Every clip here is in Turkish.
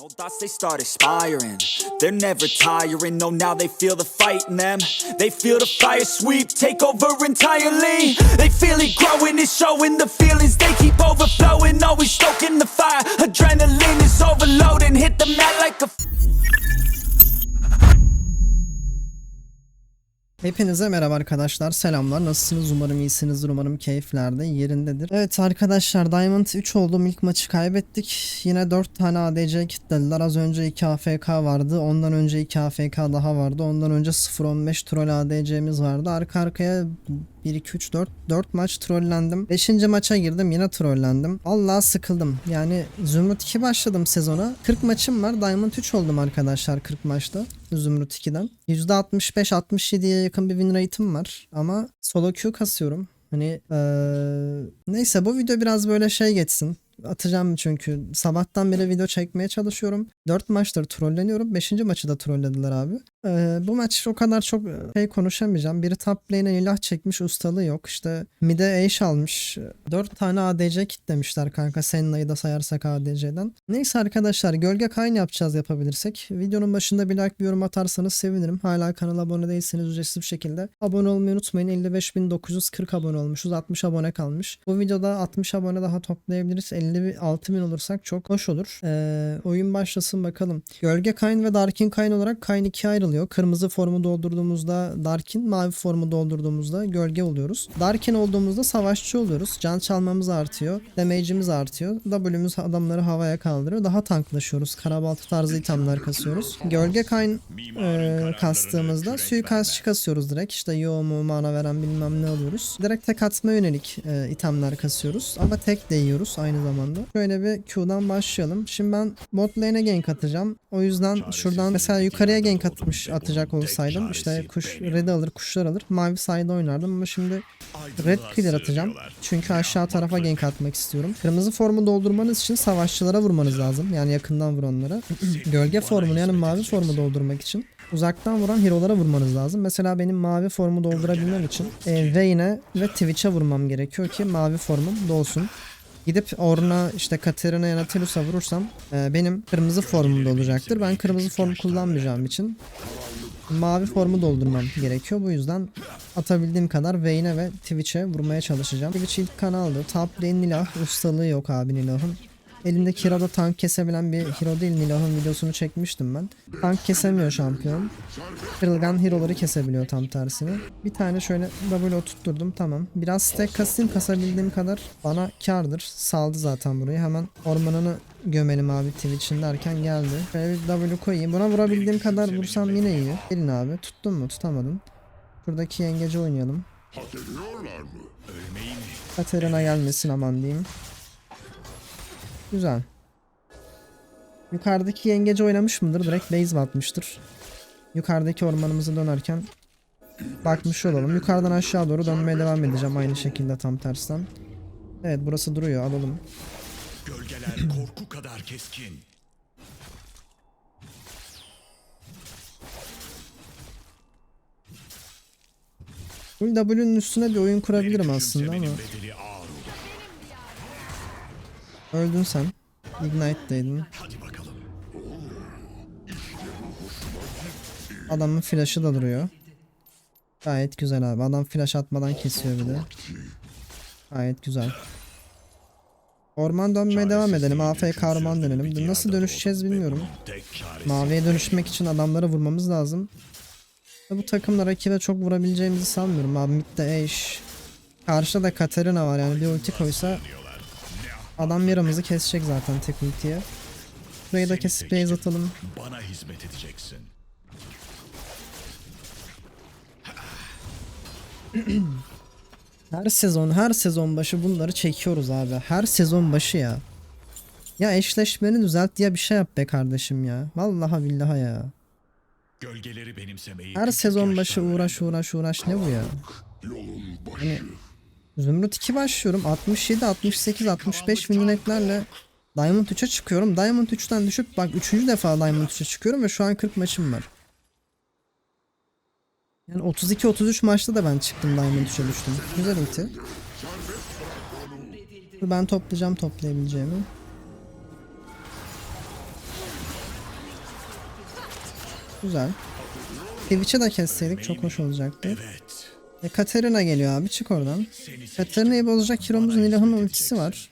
No thoughts they start aspiring. They're never tiring. No, now they feel the fight in them. They feel the fire sweep, take over entirely. They feel it growing, it's showing the feelings. They keep overflowing, always stoking the fire. Adrenaline is overloading, hit the mat like a Hepinize merhaba arkadaşlar. Selamlar. Nasılsınız? Umarım iyisinizdir. Umarım keyiflerde yerindedir. Evet arkadaşlar Diamond 3 oldum. İlk maçı kaybettik. Yine 4 tane ADC kitlediler. Az önce 2 AFK vardı. Ondan önce 2 AFK daha vardı. Ondan önce 0-15 troll ADC'miz vardı. Arka arkaya 1 2 3 4 4 maç trollendim. 5. maça girdim yine trollendim. Allah sıkıldım. Yani Zümrüt 2 başladım sezona. 40 maçım var. Diamond 3 oldum arkadaşlar 40 maçta. Zümrüt 2'den. %65-67'ye yakın bir win rate'im var. Ama solo queue kasıyorum. Hani eee, neyse bu video biraz böyle şey geçsin. Atacağım çünkü sabahtan beri video çekmeye çalışıyorum. 4 maçtır trolleniyorum. 5. maçı da trollediler abi. Eee, bu maç o kadar çok şey konuşamayacağım. Biri top lane'e ilah çekmiş ustalığı yok. İşte mid'e Ashe almış. 4 tane ADC kitlemişler kanka. Senna'yı da sayarsak ADC'den. Neyse arkadaşlar gölge kayn yapacağız yapabilirsek. Videonun başında bir like bir yorum atarsanız sevinirim. Hala kanala abone değilseniz ücretsiz bir şekilde abone olmayı unutmayın. 55.940 abone olmuşuz. 60 abone kalmış. Bu videoda 60 abone daha toplayabiliriz. 56.000 olursak çok hoş olur. Ee, oyun başlasın bakalım. Gölge Kayn ve Darkin Kayn olarak Kayn 2'ye ayrılıyor. Kırmızı formu doldurduğumuzda Darkin, mavi formu doldurduğumuzda gölge oluyoruz. Darkin olduğumuzda savaşçı oluyoruz. Can çalmamız artıyor. Damage'imiz artıyor. W'müz adamları havaya kaldırıyor. Daha tanklaşıyoruz. Karabaltı tarzı itemler kasıyoruz. Gölge Kayn e, kastığımızda suikastçı kasıyoruz direkt. İşte yo mu mana veren bilmem ne alıyoruz. Direkt tek atma yönelik e, itemler kasıyoruz. Ama tek de yiyoruz aynı zamanda. Şöyle bir Q'dan başlayalım. Şimdi ben bot lane'e gank atacağım. O yüzden şuradan mesela yukarıya gank atmış atacak olsaydım işte kuş red alır kuşlar alır mavi side oynardım ama şimdi red clear atacağım. Çünkü aşağı tarafa gank atmak istiyorum. Kırmızı formu doldurmanız için savaşçılara vurmanız lazım. Yani yakından vuranlara. Gölge formunu yani mavi formu doldurmak için uzaktan vuran hero'lara vurmanız lazım. Mesela benim mavi formu doldurabilmem için e, Vayne'e ve Twitch'e vurmam gerekiyor ki mavi formum dolsun. Gidip Orn'a işte Katarina ya Nautilus'a vurursam e, benim kırmızı formum da olacaktır. Ben kırmızı form kullanmayacağım için mavi formu doldurmam gerekiyor. Bu yüzden atabildiğim kadar Vayne'e ve Twitch'e vurmaya çalışacağım. Twitch ilk kan aldı. Top lane Nilah. Ustalığı yok abi Nilah'ın. Elindeki hero da tank kesebilen bir hero değil. Nilah'ın videosunu çekmiştim ben. Tank kesemiyor şampiyon. Kırılgan hero'ları kesebiliyor tam tersini. Bir tane şöyle W oturtturdum tamam. Biraz stack kasayım kasabildiğim kadar bana kardır. Saldı zaten burayı. Hemen ormanını gömelim abi Twitch'in derken geldi. Şöyle bir W koyayım. Buna vurabildiğim kadar vursam yine iyi. Gelin abi. Tuttun mu? Tutamadın. Şuradaki yengeci oynayalım. Katerina gelmesin aman diyeyim. Güzel. Yukarıdaki yengeci oynamış mıdır? Direkt base atmıştır? Yukarıdaki ormanımızı dönerken bakmış olalım. Yukarıdan aşağı doğru dönmeye devam edeceğim aynı şekilde tam tersten. Evet burası duruyor alalım. Gölgeler korku kadar keskin. Bu W'nun üstüne bir oyun kurabilirim aslında ama öldün sen. Ignite'daydın. Hadi bakalım. Adamın flash'ı da duruyor. Gayet güzel abi. Adam flash atmadan kesiyor bir de. Gayet güzel. Orman dönmeye devam edelim. AFK orman dönelim. Nasıl dönüşeceğiz bilmiyorum. Maviye dönüşmek için adamları vurmamız lazım. Bu takımla rakibe çok vurabileceğimizi sanmıyorum abi. Mid'de Ashe. Karşıda da Katarina var yani bir ulti koysa adam yaramızı kesecek zaten tek ultiye. Burayı da kesip base atalım. bana hizmet edeceksin. Her sezon her sezon başı bunları çekiyoruz abi. Her sezon başı ya. Ya eşleşmeni düzelt diye bir şey yap be kardeşim ya. Vallahi billahi ya. Gölgeleri benimsemeyi Her sezon başı uğraş uğraş uğraş ne bu ya? Hani Zümrüt 2 başlıyorum. 67, 68, 65 winletlerle Diamond 3'e çıkıyorum. Diamond 3'ten düşüp bak 3. defa Diamond 3'e çıkıyorum ve şu an 40 maçım var. Yani 32-33 maçta da ben çıktım Diamond 3'e düştüm. Güzel ulti. Ben toplayacağım toplayabileceğimi. Güzel. Twitch'e de kesseydik çok hoş olacaktı. Evet. E, Katarina geliyor abi çık oradan. Katarina'yı bozacak hero'muz Nilah'ın ultisi var.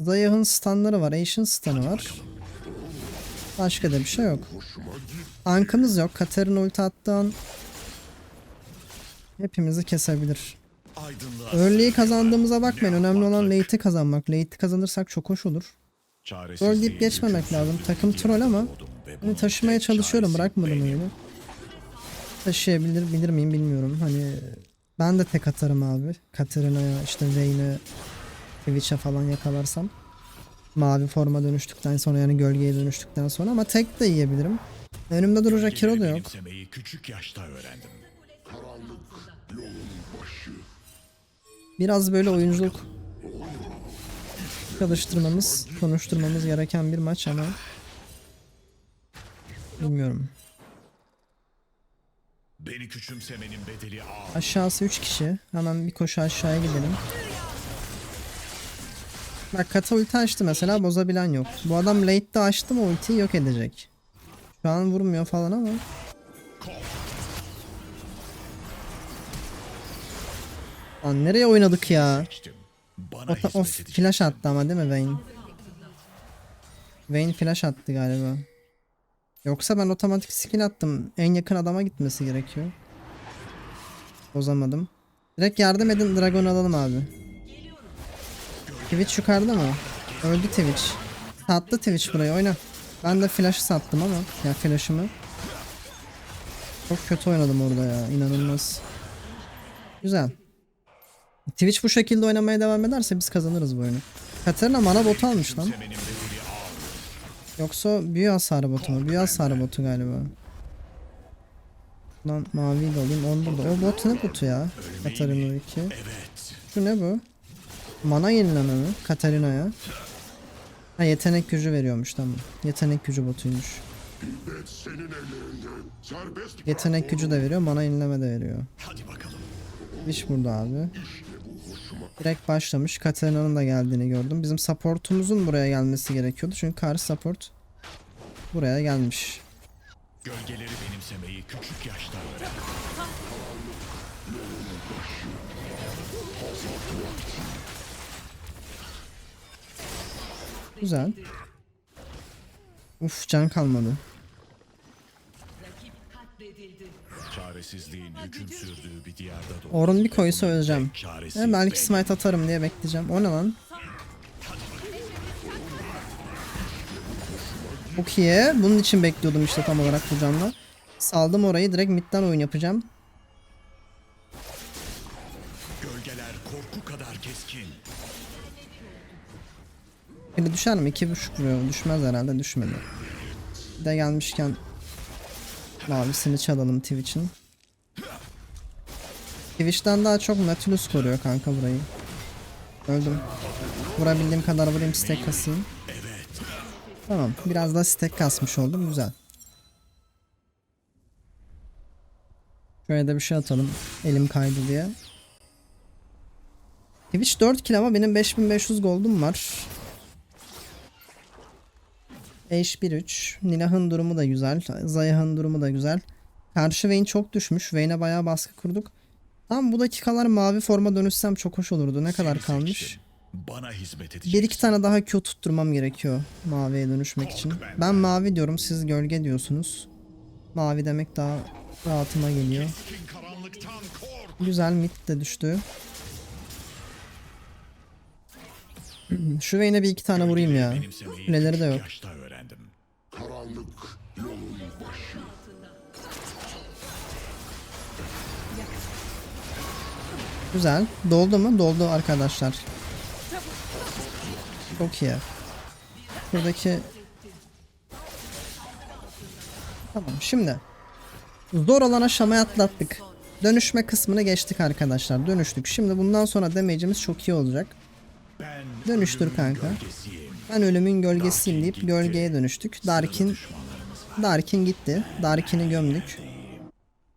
Zayah'ın stunları var. Ashen stun'ı var. Başka da bir şey yok. Ankımız yok. Katarina ulti attığı hepimizi kesebilir. Early'yi kazandığımıza bakmayın. Önemli olan late'i kazanmak. Late'i kazanırsak çok hoş olur. Gol deyip geçmemek lazım. Takım troll ama hani taşımaya çalışıyorum. Bırakmadım benim. Taşıyabilir bilir miyim bilmiyorum. Hani ben de tek atarım abi. Katarina'ya işte Vayne'e Twitch'e falan yakalarsam. Mavi forma dönüştükten sonra yani gölgeye dönüştükten sonra ama tek de yiyebilirim. Önümde duracak hero da yok. küçük yaşta öğrendim. Biraz böyle oyunculuk çalıştırmamız, konuşturmamız gereken bir maç ama bilmiyorum. Beni küçümsemenin bedeli ağır. Aşağısı 3 kişi. Hemen bir koşu aşağıya gidelim. Bak kata ulti açtı mesela bozabilen yok. Bu adam late'de açtı mı ultiyi yok edecek. Şu an vurmuyor falan ama. Lan nereye oynadık ya? Geçtim. Bana O, hizmet o edeceksin. flash attı ama değil mi Vayne? Vayne flash attı galiba. Yoksa ben otomatik skill attım. En yakın adama gitmesi gerekiyor. Bozamadım. Direkt yardım edin Dragon alalım abi. Twitch yukarıda mı? Öldü Twitch. Sattı Twitch burayı oyna. Ben de flash'ı sattım ama. Ya flash'ımı. Çok kötü oynadım orada ya. inanılmaz. Güzel. Twitch bu şekilde oynamaya devam ederse biz kazanırız bu oyunu. Katarina mana botu almış lan. Yoksa büyü hasarı botu mu? Büyü hasarı botu galiba. Lan maviyi de alayım. On burada. O bot ne botu ya? Katarina 2. Evet. Şu ne bu? Mana yenileme mi? Katarina'ya. Ha yetenek gücü veriyormuş tamam. Yetenek gücü botuymuş. Yetenek gücü de veriyor, mana yenileme de veriyor. Hadi bakalım. İş burada abi. Direkt başlamış. Katarina'nın da geldiğini gördüm. Bizim supportumuzun buraya gelmesi gerekiyordu. Çünkü karşı support buraya gelmiş. Gölgeleri benimsemeyi küçük yaşta öğrendim. Güzel. Uf can kalmadı. Çaresizliğin hüküm sürdüğü bir diyarda doğdum. Orun bir koysa öleceğim. E, belki smite atarım diye bekleyeceğim. O ne lan? Çok iyi. Bunun için bekliyordum işte tam olarak bu canla. Saldım orayı direkt midden oyun yapacağım. Gölgeler korku kadar keskin. Biri düşer mi? 2.5 vuruyor. Düşmez herhalde. Düşmedi. Bir de gelmişken mavisini çalalım Twitch'in. Twitch'ten daha çok Nautilus koruyor kanka burayı. Öldüm. Vurabildiğim kadar vurayım stack kasayım. Tamam. Biraz daha stack kasmış oldum. Güzel. Şöyle de bir şey atalım. Elim kaydı diye. Twitch 4 kill ama benim 5500 gold'um var. H1-3. Nilah'ın durumu da güzel. Zayah'ın durumu da güzel. Karşı Vayne çok düşmüş. Vayne'e bayağı baskı kurduk. Tam bu dakikalar mavi forma dönüşsem çok hoş olurdu. Ne kadar Seni kalmış? seçtim. Bana hizmet edeceksin. Bir iki tane daha Q tutturmam gerekiyor maviye dönüşmek için. Ben mavi diyorum siz gölge diyorsunuz. Mavi demek daha rahatıma geliyor. Kork. Güzel mid de düştü. Şu Vayne'e bir iki tane vurayım ya. Kuleleri de yok. yaşta öğrendim. Güzel. Doldu mu? Doldu arkadaşlar. Çok iyi. Buradaki Tamam şimdi Zor olan aşamayı atlattık. Dönüşme kısmını geçtik arkadaşlar. Dönüştük. Şimdi bundan sonra damage'imiz çok iyi olacak. Dönüştür kanka. Ben ölümün gölgesiyim deyip gölgeye dönüştük. Darkin Darkin gitti. Darkin'i gömdük.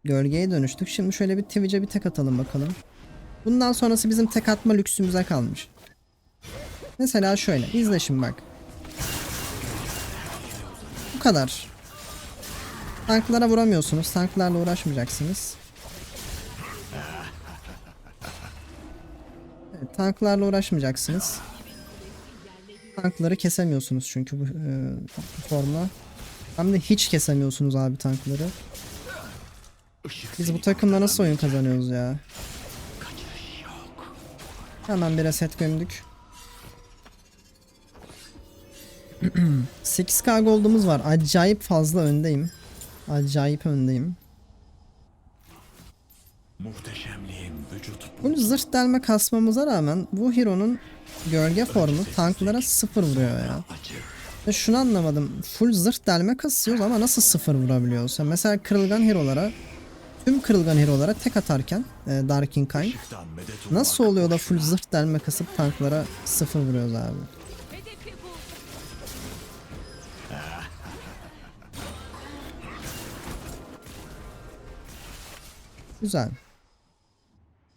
Gölgeye dönüştük. Şimdi şöyle bir Twitch'e bir tek atalım bakalım. Bundan sonrası bizim tek atma lüksümüze kalmış. Mesela şöyle. izle şimdi bak. Bu kadar. Tanklara vuramıyorsunuz. Tanklarla uğraşmayacaksınız. Evet, tanklarla uğraşmayacaksınız. Tankları kesemiyorsunuz çünkü bu, e, bu formla. Hem de hiç kesemiyorsunuz abi tankları. Biz bu takımla nasıl oyun kazanıyoruz ya? Hemen bir reset gömdük. 8k gold'umuz var. Acayip fazla öndeyim. Acayip öndeyim. Muhteşemliğim vücut Bunu zırh delme kasmamıza rağmen bu hero'nun gölge formu tanklara sıfır vuruyor ya. Ve şunu anlamadım. Full zırh delme kasıyoruz ama nasıl sıfır vurabiliyoruz? Mesela kırılgan hero'lara tüm kırılgan hero'lara tek atarken e, ummak nasıl oluyor da full zırh delme kasıp tanklara sıfır vuruyoruz abi? Güzel.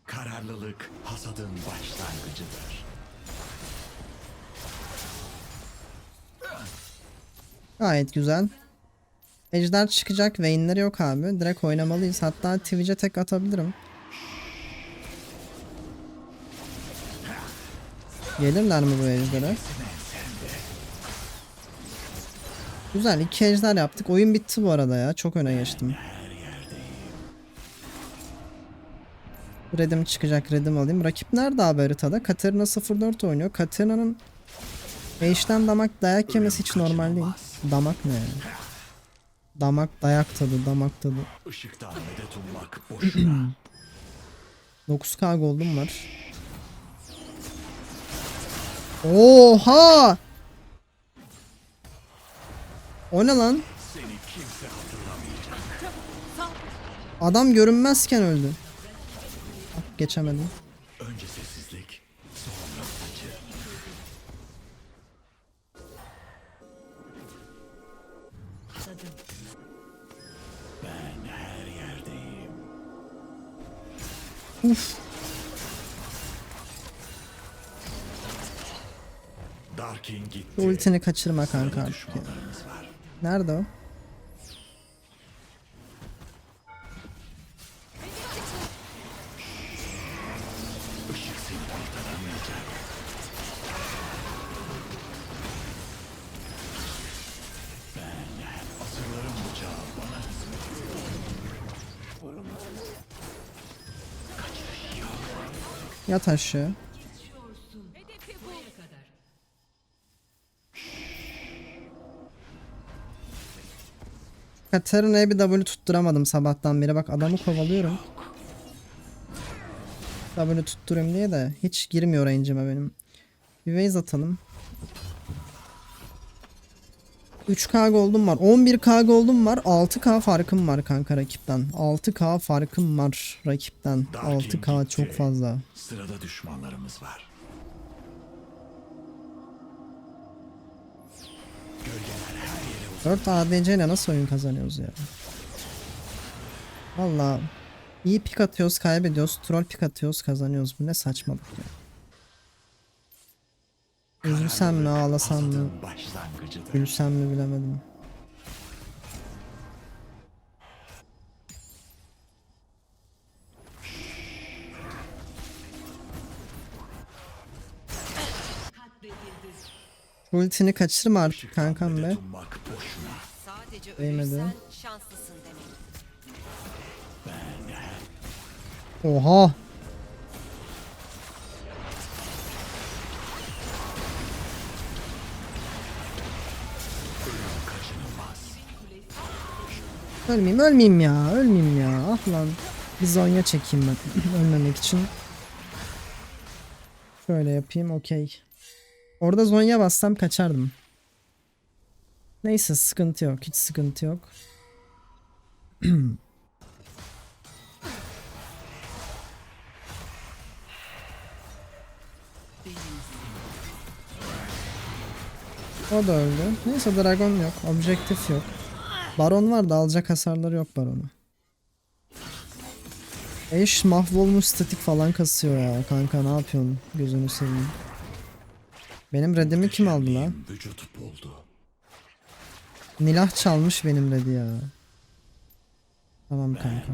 Kararlılık hasadın başlangıcıdır. Gayet güzel. Ejder çıkacak. Vayne'leri yok abi. Direkt oynamalıyız. Hatta Twitch'e tek atabilirim. Gelirler mi bu ejdere? Güzel. iki ejder yaptık. Oyun bitti bu arada ya. Çok öne geçtim. Redim çıkacak. Redim alayım. Rakip nerede abi haritada? Katarina 04 oynuyor. Katarina'nın Eşten damak dayak yemesi hiç normal değil. Damak ne yani? Damak dayak tadı, damak tadı. Işıktan medet ummak boşuna. 9k gold'um var. Oha! O ne lan? Seni kimse hatırlamayacak. Adam görünmezken öldü. Geçemedim. Önce sessizlik, Uf. Ultini kaçırma kanka. Nerede o? Yat aşağı. Katarina'ya bir W tutturamadım sabahtan beri. Bak adamı kovalıyorum. W tutturayım diye de hiç girmiyor range'ime benim. Bir base atalım. 3k gold'um var. 11k gold'um var. 6k farkım var kanka rakipten. 6k farkım var rakipten. 6k çok fazla. Sırada düşmanlarımız var. 4 ADC ile nasıl oyun kazanıyoruz ya? Valla iyi pik atıyoruz kaybediyoruz. Troll pik atıyoruz kazanıyoruz. Bu ne saçmalık ya. Üzülsem mi ağlasam mı? Gülsem mi bilemedim. Ultini kaçırma artık kankam be. Değmedi. ölürsen şanslısın demek. Oha. Ölmeyeyim ölmeyeyim ya ölmeyeyim ya ah lan bir zonya çekeyim ben ölmemek için Şöyle yapayım okey Orada zonya bassam kaçardım Neyse sıkıntı yok hiç sıkıntı yok O da öldü. Neyse dragon yok. Objektif yok. Baron var da alacak hasarları yok baronu. Eş mahvolmuş statik falan kasıyor ya kanka ne yapıyorsun gözünü seveyim. Benim redimi kim aldı buldu. Nilah çalmış benim redi ya. Tamam kanka.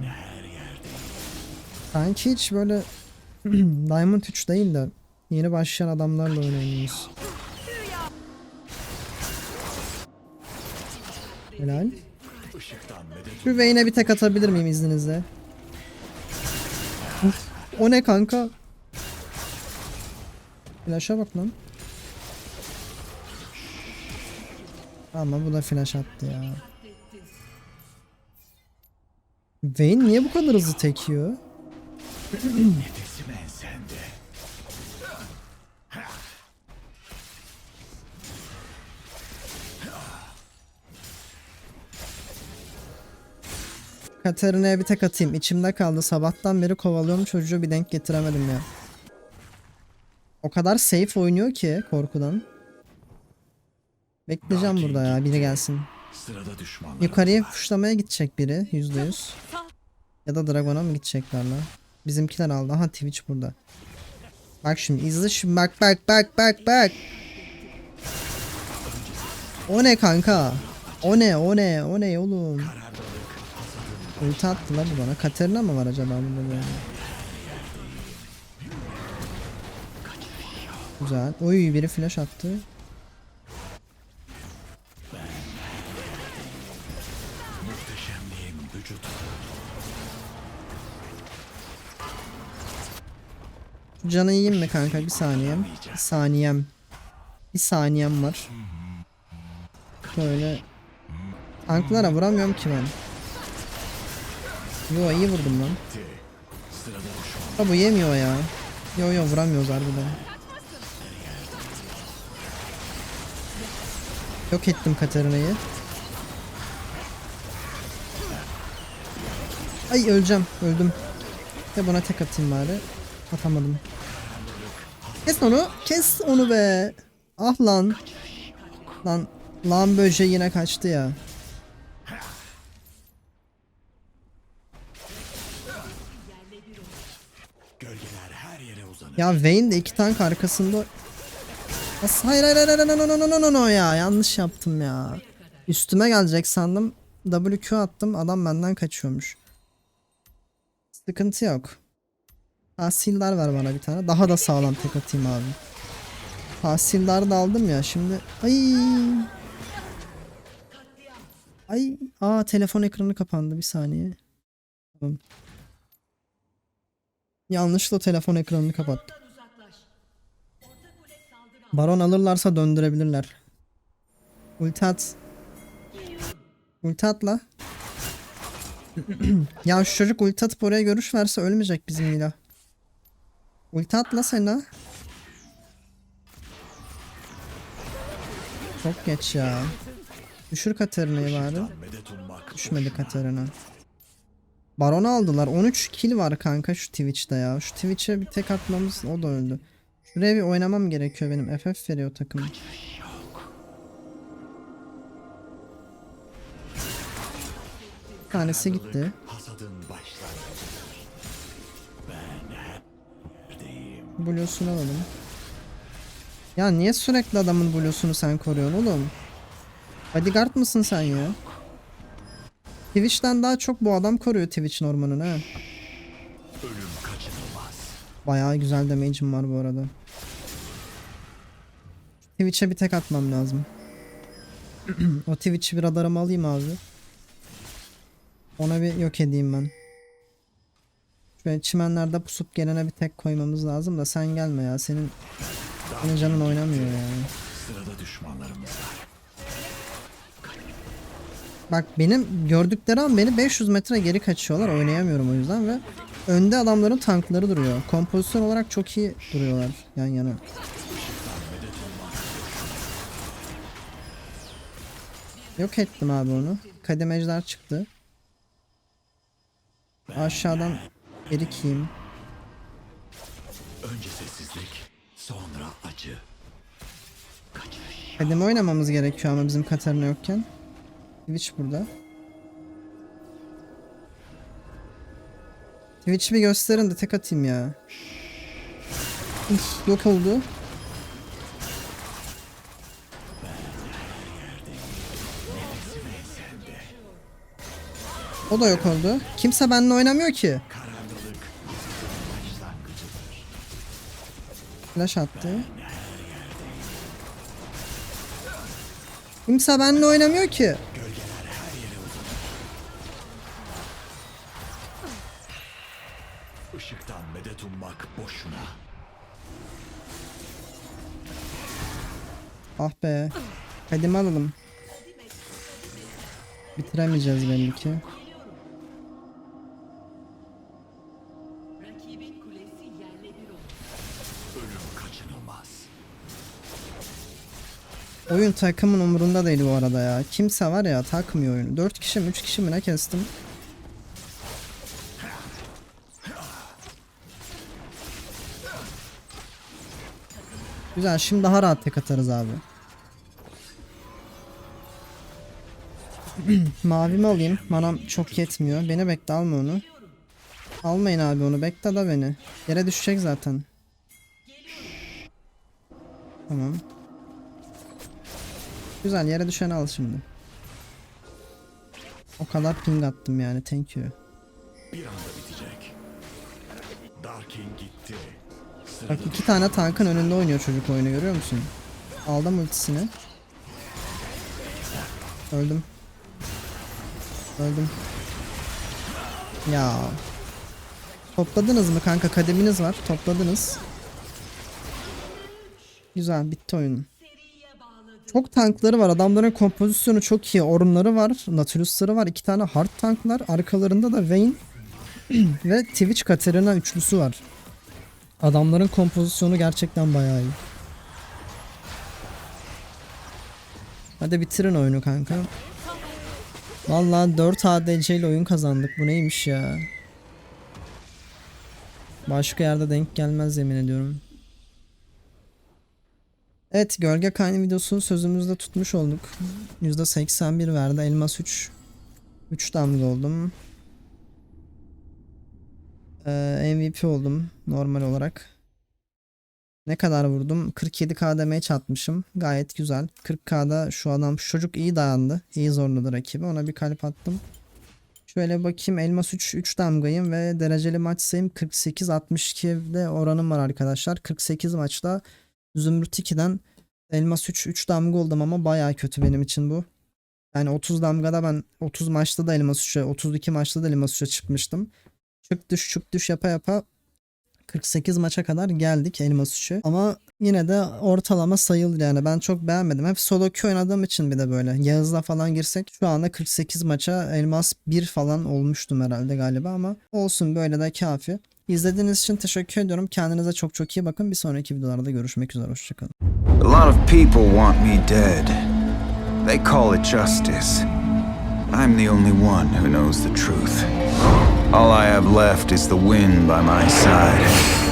Sanki hiç böyle Diamond 3 değil de yeni başlayan adamlarla oynuyoruz. Helal. Şu Vayne'e bir tek atabilir miyim izninizle? Uf, o ne kanka? Flash'a bak lan. Ama bu da flash attı ya. Vayne niye bu kadar hızlı tekiyor? Katarina'ya bir tek atayım. İçimde kaldı. Sabahtan beri kovalıyorum çocuğu bir denk getiremedim ya. O kadar safe oynuyor ki korkudan. Bekleyeceğim burada ya biri gelsin. Sırada düşmanlarım Yukarıya puşlamaya gidecek biri %100. Ya da Dragon'a mı gidecekler lan? Bizimkiler aldı. Aha Twitch burada. Bak şimdi izle şimdi bak bak bak bak bak. O ne kanka? O ne o ne o ne oğlum? Ulti attılar mı bana? Katerina mı var acaba bunda böyle? Güzel. Oy biri flash attı. Canı yiyeyim mi kanka? Bir saniyem. Bir saniyem. Bir saniyem var. Şöyle. Tanklara vuramıyorum ki ben. Yo iyi vurdum lan. Ha bu yemiyor ya. Yo yo vuramıyoruz harbiden. Yok ettim Katarina'yı. Ay öleceğim. Öldüm. Ve buna tek atayım bari. Atamadım. Kes onu. Kes onu be. Ah lan. Lan. Lan böce yine kaçtı ya. Ya Vayne de iki tank arkasında. Nasıl? Hayır hayır hayır hayır no, no, no, no, no, no ya yanlış yaptım ya. Üstüme gelecek sandım. WQ attım adam benden kaçıyormuş. Sıkıntı yok. Tahsildar ver bana bir tane. Daha da sağlam tek atayım abi. Tahsildar da aldım ya şimdi. Ay. Ay. Aa telefon ekranı kapandı bir saniye. Tamam. Yanlışlıkla telefon ekranını kapattım. Baron alırlarsa döndürebilirler. Ulti at. Ulti atla. ya şu çocuk ulti atıp oraya görüş verse ölmeyecek bizim Mila. Ulti atla Sena. Çok geç ya. Düşür Katarina'yı bari. Düşmedi Katarina. Baron'u aldılar. 13 kill var kanka şu Twitch'te ya. Şu Twitch'e bir tek atmamız o da öldü. Şuraya bir oynamam gerekiyor benim. FF veriyor takım. Bir tanesi gitti. Blue'sunu alalım. Ya niye sürekli adamın Blue'sunu sen koruyorsun oğlum? Bodyguard mısın sen ya? Twitch'ten daha çok bu adam koruyor Twitch'in ormanını ha. Bayağı güzel damage'im var bu arada. Twitch'e bir tek atmam lazım. o Twitch'i bir radarıma alayım abi. Ona bir yok edeyim ben. Şöyle çimenlerde pusup gelene bir tek koymamız lazım da sen gelme ya. Senin, senin canın oynamıyor ya. Sırada düşmanlarımız var. Bak benim gördükleri an beni 500 metre geri kaçıyorlar. Oynayamıyorum o yüzden ve önde adamların tankları duruyor. Kompozisyon olarak çok iyi duruyorlar yan yana. Yok ettim abi onu. Kademeciler çıktı. Aşağıdan erikeyim. Önce sessizlik, sonra acı. Kaçış. Kademe oynamamız gerekiyor ama bizim Katarina yokken. Twitch burada. Twitch'i bir gösterin de tek atayım ya. Uf, yok oldu. O da yok oldu. Kimse benimle oynamıyor ki. Flash attı. Kimse benimle oynamıyor ki. Alalım. Bitiremeyeceğiz belli ki. Oyun takımın umurunda değil bu arada ya. Kimse var ya takmıyor oyunu. 4 kişi mi 3 kişi mi ne kestim. Güzel şimdi daha rahat tek atarız abi. Mavimi alayım. Manam çok yetmiyor. Beni bekle alma onu. Almayın abi onu. Bekle da beni. Yere düşecek zaten. Tamam. Güzel yere düşeni al şimdi. O kadar ping attım yani thank you. Bir anda bitecek. Darkin gitti. Bak iki tane tankın önünde oynuyor çocuk oyunu görüyor musun? Aldım ultisini. Öldüm. Öldüm. Ya. Topladınız mı kanka? Kademiniz var. Topladınız. Güzel bitti oyun. Çok tankları var. Adamların kompozisyonu çok iyi. Orunları var. Nautilus'ları var. iki tane hard tanklar. Arkalarında da Vayne ve Twitch Katarina üçlüsü var. Adamların kompozisyonu gerçekten bayağı iyi. Hadi bitirin oyunu kanka. Vallahi 4 ADC ile oyun kazandık. Bu neymiş ya? Başka yerde denk gelmez yemin ediyorum. Evet gölge kaynağı videosu sözümüzde tutmuş olduk. %81 verdi. Elmas 3. 3 damga oldum. Ee, MVP oldum normal olarak. Ne kadar vurdum? 47k demeye çatmışım. Gayet güzel. 40k'da şu adam şu çocuk iyi dayandı. İyi zorladı rakibi. Ona bir kalp attım. Şöyle bakayım. Elmas 3 3 damgayım ve dereceli maç sayım 48 62'de oranım var arkadaşlar. 48 maçta Zümrüt 2'den Elmas 3 3 damga oldum ama baya kötü benim için bu. Yani 30 damgada ben 30 maçta da Elmas 3'e 32 maçta da Elmas 3'e çıkmıştım. Çık düş çık düş yapa yapa 48 maça kadar geldik Elmas 3'e. Ama yine de ortalama sayılır yani. Ben çok beğenmedim. Hep solo queue oynadığım için bir de böyle. Yağız'la falan girsek şu anda 48 maça Elmas 1 falan olmuştum herhalde galiba ama olsun böyle de kafi. İzlediğiniz için teşekkür ediyorum. Kendinize çok çok iyi bakın. Bir sonraki videolarda görüşmek üzere. Hoşçakalın. A lot of people want me dead. They call it justice. I'm the only one who knows the truth. All I have left is the wind by my side.